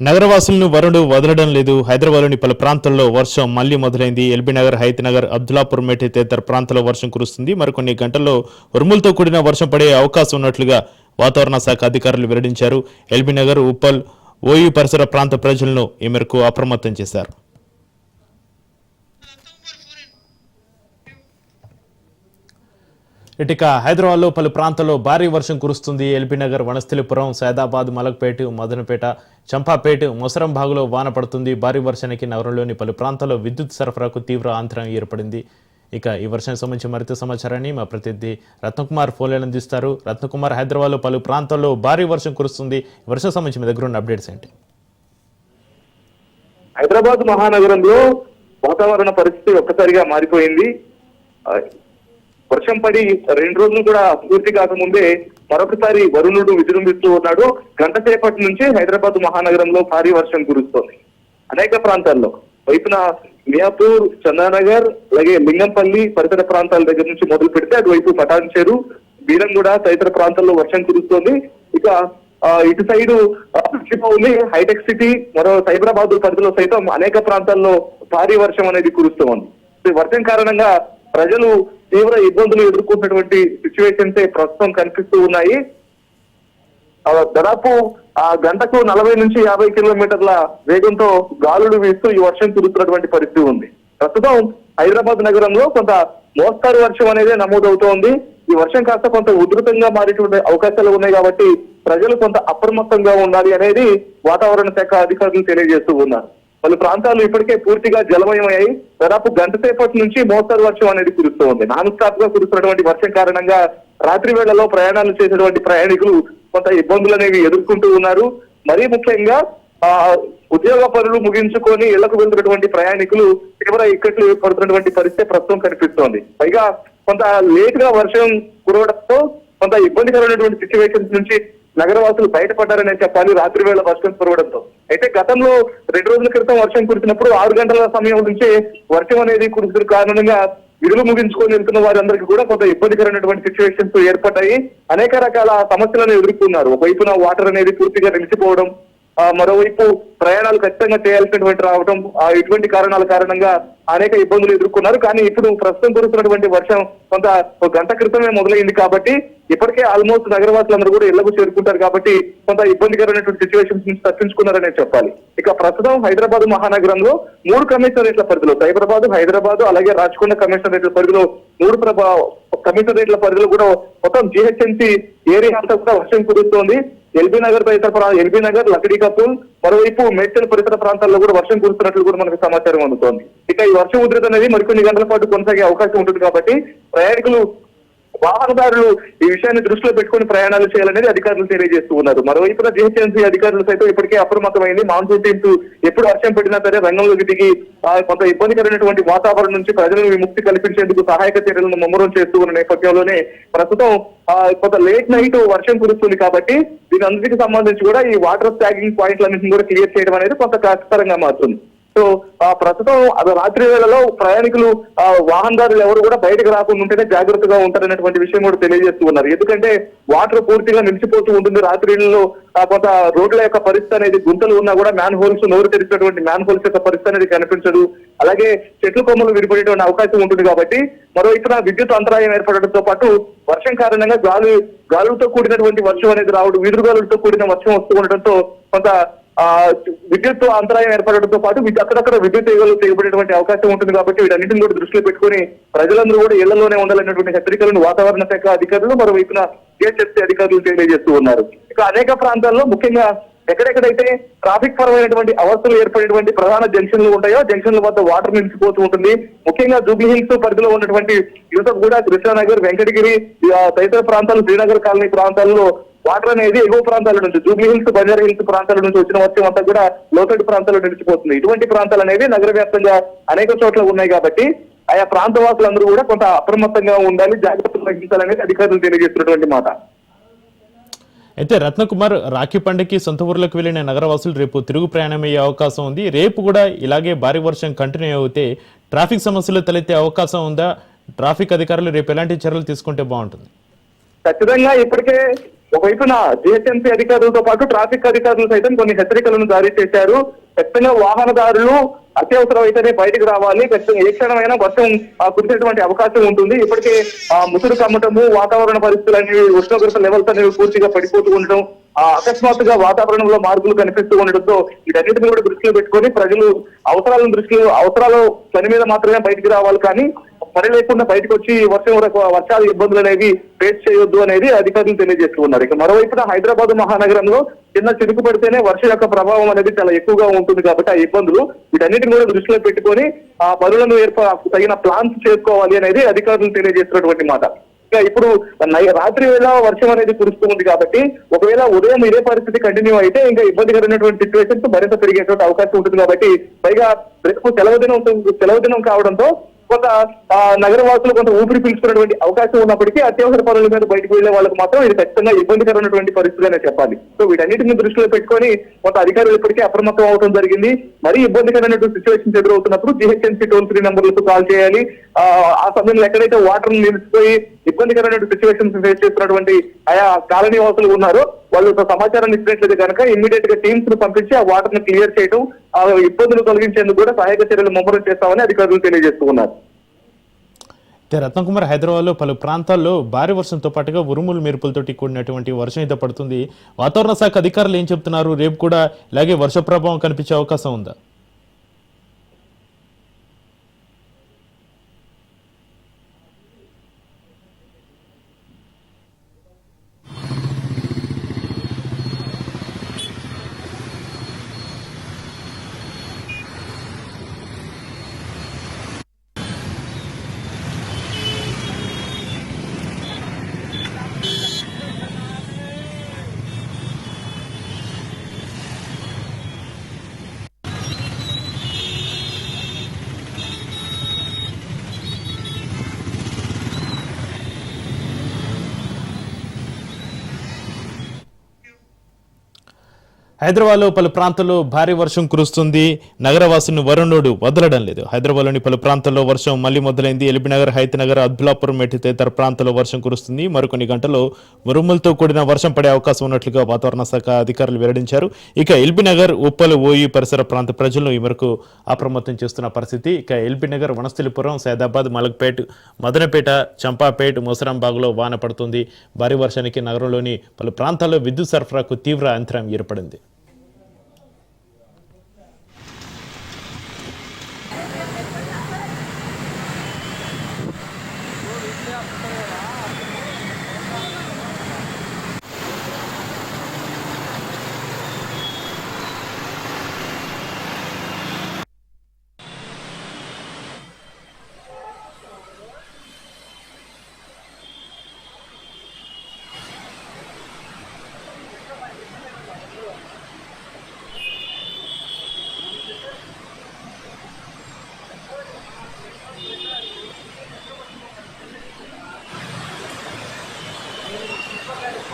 నగరవాసులను వరుడు వదలడం లేదు. హైదరాబాద్లోని పలు ప్రాంతాల్లో వర్షం మళ్ళీ మొదలైంది. ఎల్బీ నగర్ హైత్ నగర్ అబ్దుల్లాపూర్ మేటి తదితర ప్రాంతాల్లో వర్షం కురుస్తుంది. మరికొన్ని గంటల్లో ఉరుములతో కూడిన వర్షం పడే అవకాశం ఉన్నట్లుగా వాతావరణ శాఖ అధికారులు వెల్లడించారు. ఎల్బీ నగర్ ఉప్పల్ ఓయూ పరిసర ప్రాంత ప్రజలను ఈ మేరకు అప్రమత్తం చేశారు. ఇటుక హైదరాబాద్లో పలు ప్రాంతాల్లో భారీ వర్షం కురుస్తుంది. ఎల్బీనగర్ వనస్థలిపురం సైదాబాద్ మలక్పేట మదనపేట చంపాపేట మొసరంబాగులో వాన పడుతుంది. భారీ వర్షానికి నగరంలోని పలు ప్రాంతాల్లో విద్యుత్ సరఫరాకు తీవ్ర ఆంతరం ఏర్పడింది. ఇక ఈ వర్షానికి సంబంధించి మరింత సమాచారాన్ని మా ప్రతినిధి రత్నకుమార్ ఫోన్లను అందిస్తారు. రత్నకుమార్ హైదరాబాద్లో పలు ప్రాంతాల్లో భారీ వర్షం కురుస్తుంది. వర్షం సంబంధించి మీ దగ్గర ఉన్న అప్డేట్స్ ఏంటి? హైదరాబాద్ మహానగరంలో వాతావరణ పరిస్థితి ఒక్కసారిగా మారిపోయింది. వర్షం పడి రెండు రోజులు కూడా పూర్తి కాకముందే మరొకసారి వరుణుడు విజృంభిస్తూ ఉన్నాడు. గంట సేపటి నుంచి హైదరాబాద్ మహానగరంలో భారీ వర్షం కురుస్తోంది. అనేక ప్రాంతాల్లో వైపున మియాపూర్ చందానగర్ అలాగే లింగంపల్లి పరిసర ప్రాంతాల దగ్గర నుంచి మొదలు పెడితే అటువైపు పటాన్చేరు బీరంగూడ తదితర ప్రాంతాల్లో వర్షం కురుస్తోంది. ఇక ఆ, ఇటు సైడు ఉంది హైటెక్ సిటీ మరో సైబరాబాద్ పరిధిలో సైతం అనేక ప్రాంతాల్లో భారీ వర్షం అనేది కురుస్తూ ఉంది వర్షం కారణంగా ప్రజలు తీవ్ర ఇబ్బందులు ఎదుర్కొన్నటువంటి సిచ్యువేషన్స్ ప్రస్తుతం కనిపిస్తూ ఉన్నాయి. దాదాపు ఆ గంటకు నలభై నుంచి యాభై కిలోమీటర్ల వేగంతో గాలులు వీస్తూ ఈ వర్షం కురుస్తున్నటువంటి పరిస్థితి ఉంది. ప్రస్తుతం హైదరాబాద్ నగరంలో కొంత మోస్తారు వర్షం అనేది నమోదవుతోంది. ఈ వర్షం కాస్త కొంత ఉధృతంగా మారేటువంటి అవకాశాలు ఉన్నాయి కాబట్టి ప్రజలు కొంత అప్రమత్తంగా ఉండాలి అనేది వాతావరణ శాఖ అధికారులు తెలియజేస్తూ ఉన్నారు. పలు ప్రాంతాలు ఇప్పటికే పూర్తిగా జలమయమయ్యాయి. దాదాపు గంట సేపటి నుంచి మోస్తరు వర్షం అనేది కురుస్తూ ఉంది. నాన్ స్టాప్గా కురుస్తున్నటువంటి వర్షం కారణంగా రాత్రి వేళలో ప్రయాణాలు చేసేటువంటి ప్రయాణికులు కొంత ఇబ్బందులు అనేవి ఎదుర్కొంటూ ఉన్నారు. మరీ ముఖ్యంగా ఆ ఉద్యోగ పనులు ముగించుకొని ఇళ్ళకు వెళ్తున్నటువంటి ప్రయాణికులు తీవ్ర ఇక్కట్లు పడుతున్నటువంటి పరిస్థితి ప్రస్తుతం కనిపిస్తోంది. పైగా కొంత లేట్గా వర్షం కురవడంతో కొంత ఇబ్బందికరమైనటువంటి సిచ్యువేషన్స్ నుంచి నగరవాసులు బయటపడ్డారనే చెప్పాలి రాత్రి వేళ వర్షం కురవడంతో అయితే గతంలో రెండు రోజుల క్రితం వర్షం కురిసినప్పుడు ఆరు గంటల సమయం నుంచే వర్షం అనేది కురుస్తున్న కారణంగా విధులు ముగించుకొని వెళ్తున్న వారందరికీ కూడా కొంత ఇబ్బందికరమైనటువంటి సిచ్యువేషన్స్ ఏర్పడ్డాయి. అనేక రకాల సమస్యలను ఎదుర్కొన్నారు. ఒకవైపున వాటర్ అనేది పూర్తిగా నిలిచిపోవడం మరోవైపు ప్రయాణాలు ఖచ్చితంగా చేయాల్సినటువంటి రావడం ఇటువంటి కారణాల కారణంగా అనేక ఇబ్బందులు ఎదుర్కొన్నారు. కానీ ఇప్పుడు ప్రస్తుతం కురుస్తున్నటువంటి వర్షం కొంత ఒక గంట క్రితమే మొదలైంది కాబట్టి ఇప్పటికే ఆల్మోస్ట్ నగరవాసులందరూ కూడా ఇళ్ళకు చేరుకుంటారు కాబట్టి కొంత ఇబ్బందికరమైనటువంటి సిచ్యువేషన్స్ నుంచి తప్పించుకున్నారనే చెప్పాలి. ఇక ప్రస్తుతం హైదరాబాద్ మహానగరంలో మూడు కమిషనరేట్ల పరిధిలో సైబరాబాద్ హైదరాబాద్ అలాగే రాచకొండ కమిషనరేట్ల పరిధిలో మూడు ప్రభా కమిషనరేట్ల పరిధిలో కూడా మొత్తం జిహెచ్ఎంసీ ఏరియా అంతా కూడా వర్షం కురుస్తోంది. ఎల్బీ నగర్ పరిసర ప్రా- ఎల్బీ నగర్ లకడీ కపూల్ మరోవైపు మేడ్చల్ పరిసర ప్రాంతాల్లో కూడా వర్షం కురుస్తున్నట్లు కూడా మనకు సమాచారం అందుతోంది. ఇక ఈ వర్షం ఉధృత అనేది మరికొన్ని గంటల పాటు కొనసాగే అవకాశం ఉంటుంది కాబట్టి ప్రయాణికులు వాహనదారులు ఈ విషయాన్ని దృష్టిలో పెట్టుకుని ప్రయాణాలు చేయాలనేది అధికారులు తెలియజేస్తూ ఉన్నారు. మరోవైపున జిహెచ్ఎంసీ అధికారులు సైతం ఇప్పటికే అప్రమత్తమైంది. మాన్సూన్ టీమ్స్ ఎప్పుడు వర్షం పడినా సరే రంగంలోకి దిగి కొంత ఇబ్బందికరమైనటువంటి వాతావరణం నుంచి ప్రజలను విముక్తి కల్పించేందుకు సహాయక చర్యలను ముమ్మరం చేస్తూ ఉన్న నేపథ్యంలోనే ప్రస్తుతం కొంత లేట్ నైట్ వర్షం కురుస్తుంది కాబట్టి దీని అందరికీ సంబంధించి కూడా ఈ వాటర్ ట్యాగింగ్ పాయింట్లన్నింటినీ కూడా క్లియర్ చేయడం అనేది కొంత కష్టతరంగా మారుతుంది. సో ప్రస్తుతం రాత్రి వేళలో ప్రయాణికులు ఆ, వాహనదారులు ఎవరు కూడా బయటకు రాకుండా ఉంటేనే జాగ్రత్తగా ఉంటారనేటువంటి విషయం కూడా తెలియజేస్తూ ఉన్నారు. ఎందుకంటే వాటర్ పూర్తిగా నిలిచిపోతూ ఉంటుంది రాత్రిలో కొంత రోడ్ల యొక్క పరిస్థితి అనేది గుంతలు ఉన్నా కూడా మ్యాన్ హోల్స్ నోరు తెరిచినటువంటి మ్యాన్ హోల్స్ యొక్క పరిస్థితి అనేది కనిపించదు. అలాగే చెట్లు కొమ్మలు విడిపడేటువంటి అవకాశం ఉంటుంది కాబట్టి మరోవైపున విద్యుత్ అంతరాయం ఏర్పడటంతో పాటు వర్షం కారణంగా గాలి గాలులతో కూడినటువంటి వర్షం అనేది రావడం వీధుగాలులతో కూడిన వర్షం వస్తూ ఉండటంతో కొంత విద్యుత్ అంతరాయం ఏర్పడడంతో పాటు అక్కడక్కడ విద్యుత్ తీగలు తెగబడేటువంటి అవకాశం ఉంటుంది కాబట్టి వీటన్నింటిని కూడా దృష్టిలో పెట్టుకుని ప్రజలందరూ కూడా ఇళ్ళలోనే ఉండాలనేటువంటి హెచ్చరికలను వాతావరణ శాఖ అధికారులు మరోవైపున జిహెచ్ఎస్సీ అధికారులు తెలియజేస్తూ ఉన్నారు. ఇక అనేక ప్రాంతాల్లో ముఖ్యంగా ఎక్కడెక్కడైతే ట్రాఫిక్ పరమైనటువంటి అవస్థలు ఏర్పడేటువంటి ప్రధాన జంక్షన్లు ఉంటాయో జంక్షన్ల వద్ద వాటర్ నిలిచిపోతూ ఉంటుంది. ముఖ్యంగా జూబ్లీ హిల్స్ పరిధిలో ఉన్నటువంటి యూసఫ్ కూడా కృష్ణానగర్ వెంకటగిరి తదితర ప్రాంతాలు శ్రీనగర్ కాలనీ ప్రాంతాల్లో వాటర్ అనేది ఎగువ ప్రాంతాల నుంచి జూబ్లీ హిల్స్ బంజారా హిల్స్ ప్రాంతాల నుంచి వచ్చిన వర్షం అంతా కూడా లోతట్టు ప్రాంతాల్లో నిలిచిపోతుంది. ఇటువంటి ప్రాంతాలు అనేవి నగర వ్యాప్తంగా అనేక చోట్ల ఉన్నాయి కాబట్టి ఆయా ప్రాంత వాసులందరూ కూడా కొంత అప్రమత్తంగా ఉండాలి జాగ్రత్తలు వహించాలనేది అధికారులు తెలియజేస్తున్నటువంటి మాట. అయితే రత్నకుమార్ రాఖీ పండుగకి సొంత ఊర్లకు వెళ్ళిన నగరవాసులు రేపు తిరుగు ప్రయాణం అయ్యే అవకాశం ఉంది. రేపు కూడా ఇలాగే భారీ వర్షం కంటిన్యూ అవుతే ట్రాఫిక్ సమస్యలు తలెత్తే అవకాశం ఉందా? ట్రాఫిక్ అధికారులు రేపు ఎలాంటి చర్యలు తీసుకుంటే బాగుంటుంది? ఖచ్చితంగా ఇప్పటికే ఒకవైపున జిహెచ్ఎంసీ అధికారులతో పాటు ట్రాఫిక్ అధికారులు సైతం కొన్ని హెచ్చరికలను జారీ చేశారు. ఖచ్చితంగా వాహనదారులు అత్యవసరం అయితేనే బయటకు రావాలి. ఖచ్చితంగా ఏ క్షణమైనా వర్షం కురిసేటువంటి అవకాశం ఉంటుంది. ఇప్పటికే ఆ ముసురు కమ్మటము వాతావరణ పరిస్థితులు అనేవి ఉష్ణోగ్రత లెవెల్స్ అనేవి పూర్తిగా పడిపోతూ ఉండడం ఆ, అకస్మాత్తుగా వాతావరణంలో మార్పులు కనిపిస్తూ ఉండడంతో వీటన్నిటిని కూడా దృష్టిలో పెట్టుకొని ప్రజలు అవసరాలను దృష్టిలో అవసరాలు పని మీద మాత్రమే బయటికి రావాలి. కానీ పని లేకుండా బయటకు వచ్చి వర్షం వరకు వర్షాలు ఇబ్బందులు అనేవి ఫేస్ చేయొద్దు అనేది అధికారులు తెలియజేస్తూ ఉన్నారు ఇక మరోవైపున హైదరాబాద్ మహానగరంలో చిన్న చిరుకు పడితేనే వర్షం యొక్క ప్రభావం అనేది చాలా ఎక్కువగా ఉంటుంది కాబట్టి ఆ ఇబ్బందులు వీటన్నిటిని కూడా దృష్టిలో పెట్టుకొని ఆ పనులను ఏర్పా తగిన ప్లాన్స్ చేసుకోవాలి అనేది అధికారులు తెలియజేస్తున్నటువంటి మాట. ఇంకా ఇప్పుడు రాత్రి వేళ వర్షం అనేది కురుస్తూ ఉంది కాబట్టి ఒకవేళ ఉదయం ఇదే పరిస్థితి కంటిన్యూ అయితే ఇంకా ఇబ్బందికరమైనటువంటి సిచ్యువేషన్స్ మరింత పెరిగేటువంటి అవకాశం ఉంటుంది కాబట్టి పైగా రేపు సెలవు దినం సెలవు దినం కావడంతో కొంత ఆ, నగరవాసులు కొంత ఊపిరి పీల్చుకున్నటువంటి అవకాశం ఉన్నప్పటికీ అత్యవసర పనుల మీద బయటకు వెళ్ళే వాళ్ళకి మాత్రం ఇది ఖచ్చితంగా ఇబ్బందికరమైనటువంటి పరిస్థితిగానే చెప్పాలి. సో వీటన్నిటిని దృష్టిలో పెట్టుకొని కొంత అధికారులు ఇప్పటికీ అప్రమత్తం అవడం జరిగింది. మరీ ఇబ్బందికరమైనటువంటి సిచ్యువేషన్స్ ఎదురవుతున్నప్పుడు జిహెచ్ఎంసీ టోల్ ఫ్రీ నెంబర్లకు కాల్ చేయాలి. ఆ, ఆ సమయంలో ఎక్కడైతే వాటర్ నిలిచిపోయి ఇబ్బందికరమైన సిచ్యువేషన్స్ ఫేస్ చేస్తున్నటువంటి ఆయా కాలనీ వాసులు ఉన్నారో వాళ్ళు ఒక సమాచారాన్ని ఇచ్చినట్లయితే కనుక ఇమ్మీడియట్గా టీమ్స్ను పంపించి ఆ వాటర్ను క్లియర్ చేయడం ఆ ఇబ్బందులు తొలగించేందుకు కూడా సహాయక చర్యలు ముమ్మరం చేస్తామని అధికారులు తెలియజేస్తున్నారు రత్నకుమార్ హైదరాబాద్లో పలు ప్రాంతాల్లో భారీ వర్షంతో పాటుగా ఉరుములు మెరుపులతోటి కూడినటువంటి వర్షం అయితే పడుతుంది. వాతావరణ శాఖ అధికారులు ఏం చెప్తున్నారు? రేపు కూడా ఇలాగే వర్ష ప్రభావం కనిపించే అవకాశం ఉందా? హైదరాబాద్లో పలు ప్రాంతాల్లో భారీ వర్షం కురుస్తుంది. నగరవాసులను వరుణుడు వదలడం లేదు. హైదరాబాద్లోని పలు ప్రాంతాల్లో వర్షం మళ్ళీ మొదలైంది. ఎల్బీనగర్ హైతనగర్ అద్బులాపురం మెట్టి తదితర ప్రాంతాల్లో వర్షం కురుస్తుంది. మరికొన్ని గంటల్లో ఉరుములతో కూడిన వర్షం పడే అవకాశం ఉన్నట్లుగా వాతావరణ శాఖ అధికారులు వెల్లడించారు. ఇక ఎల్బీనగర్ ఉప్పల్ ఓయి పరిసర ప్రాంత ప్రజలను ఈ మేరకు అప్రమత్తం చేస్తున్న పరిస్థితి. ఇక ఎల్బీనగర్ వనస్థలిపురం సైదాబాద్ మలక్పేట్ మదనపేట చంపాపేట్ ముసరాంబాగ్లో వాన పడుతుంది. భారీ వర్షానికి నగరంలోని పలు ప్రాంతాల్లో విద్యుత్ సరఫరాకు తీవ్ర అంతరం ఏర్పడింది.